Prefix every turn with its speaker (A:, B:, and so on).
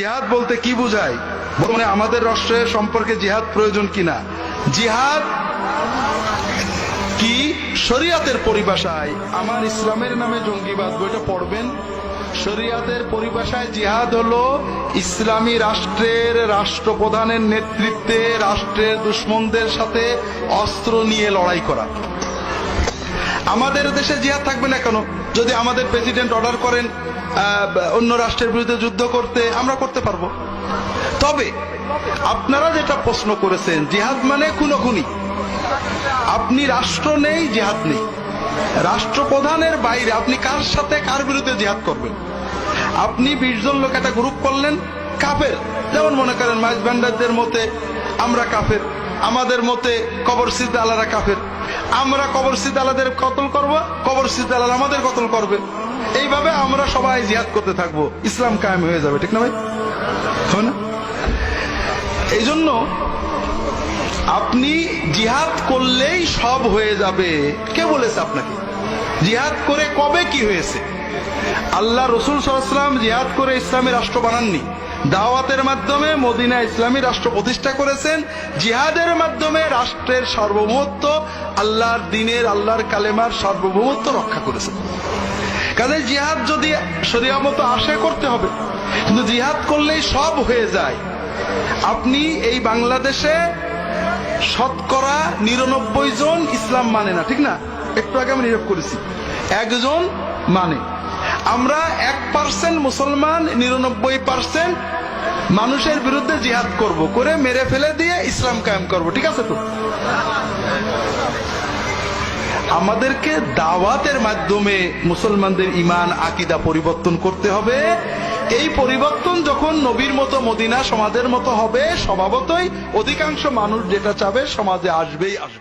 A: জিহাদ বলতে কি বোঝায়? বর্তমানে আমাদের রাষ্ট্রের সম্পর্কে জিহাদ প্রয়োজন কিনা? জিহাদ কি? শরিয়াতের পরিভাষায়। আমার ইসলামের নামে জঙ্গিবাদ, বইটা পড়বেন। শরিয়াতের পরিভাষায় জিহাদ হলো ইসলামী রাষ্ট্রের রাষ্ট্রপ্রধানের নেতৃত্বে রাষ্ট্রের দুশ্মনদের সাথে অস্ত্র নিয়ে লড়াই করা। আমাদের দেশে জিহাদ থাকবে না কেন? যদি আমাদের প্রেসিডেন্ট অর্ডার করেন অন্য রাষ্ট্রের বিরুদ্ধে যুদ্ধ করতে, আমরা করতে পারব। তবে, আপনারা যেটা প্রশ্ন করেছেন, জিহাদ মানে খুনোখুনি। আপনি রাষ্ট্র নেই, জিহাদ নেই। রাষ্ট্রপ্রধানের বাইরে আপনি কার সাথে কার বিরুদ্ধে জিহাদ করবেন? আপনি বিশ জন লোক একটা গ্রুপ করলেন, কাফের। যেমন মনে করেন মাইজ ভান্ডারদের মতে, আমরা কাফের। আমাদের মতে কবর সিদ্ধ আলারা কাফের। আমরা কবর সিদ্ধ আলাদের কতল করব? কবর সিদ্ধ আলার আমাদের কতল করবে? এইভাবে আমরা সবাই জিহাদ করতে থাকব। ইসলাম কায়েম হয়ে যাবে, ঠিক না ভাই? এই জন্য আপনি জিহাদ করলেই সব হয়ে যাবে। কে বলেছে আপনাকে? জিহাদ করে কবে কি হয়েছে? আল্লাহ রসুল সাল্লাম জিহাদ করে ইসলামী রাষ্ট্র বানাননি। দাওয়াতের মাধ্যমে মদিনা ইসলামী রাষ্ট্র প্রতিষ্ঠা করেছেন। জিহাদের মাধ্যমে রাষ্ট্রের সার্বভৌমত্ব, আল্লাহর দিনের, আল্লাহর কালেমার সার্বভৌমত্ব রক্ষা করেছেন। কাজে জিহাদ যদি শরিয়া মতো আশা করতে হবে, কিন্তু জিহাদ করলেই সব হয়ে যায়। আপনি এই বাংলাদেশে শতকরা নিরানব্বই জন ইসলাম মানে না, ঠিক না? একটু আগে আমি নিয়োগ করেছি। একজন মানে। আমরা এক পার্সেন্ট মুসলমান, নিরানব্বই পার্সেন্ট মানুষের বিরুদ্ধে জিহাদ করব, করে মেরে ফেলে দিয়ে ইসলাম কায়েম করব, ঠিক আছে তো? আমাদেরকে দাওয়াতের মাধ্যমে মুসলমানদের ইমান আকিদা পরিবর্তন করতে হবে। এই পরিবর্তন যখন নবীর মতো মদিনা সমাজের মতো হবে, স্বভাবতই অধিকাংশ মানুষ যেটা চাবে সমাজে আসবেই আসবে।